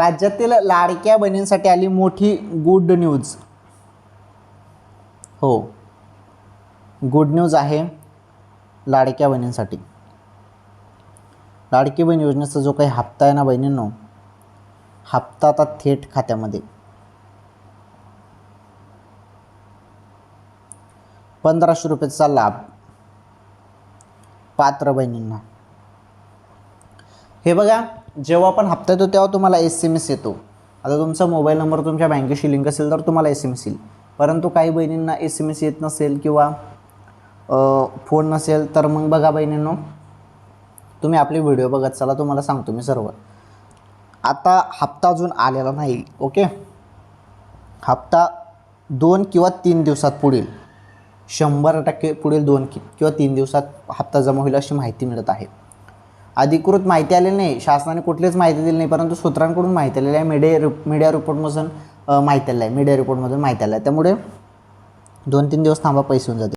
राज्यातील लाडक्या बहिणींसाठी आली मोठी गुड न्यूज हो. गुड न्यूज आहे लाडक्या बहिणींसाठी. लाडकी बहीण योजनेचा जो काही हप्ता आहे ना बहिणींनो हप्ता आता थेट खात्यामध्ये. पंधराशे रुपयेचा लाभ पात्र बहिणींना. हे बघा जेव्हा पण हप्ता येतो तेव्हा तुम्हाला एस एम एस येतो. आता तुमचा मोबाईल नंबर तुमच्या बँकेशी लिंक असेल तर तुम्हाला एस एम एस येईल. परंतु काही बहिणींना एस एम एस येत नसेल किंवा फोन नसेल तर मग बघा बहिणींनो. तुम्ही आपले व्हिडिओ बघत चला तुम्हाला सांगतो मी सर्व. आता हप्ता अजून आलेला नाही ओके हप्ता दोन किंवा तीन दिवसात पुढील. शंभर टक्के पुढील दोन कि किंवा तीन दिवसात हप्ता जमा होईल अशी माहिती मिळत आहे. अधिकृत माहिती आलेली नाही शासनाने कुठलीच माहिती दिली नाही परंतु सूत्रांकडून माहिती आलेली आहे मीडिया रिप मीडिया रिपोर्टमधून माहिती आलेलं आहे मीडिया रिपोर्टमधून माहिती आलं आहे. त्यामुळे दोन तीन दिवस थांबा पैसे होऊन जाते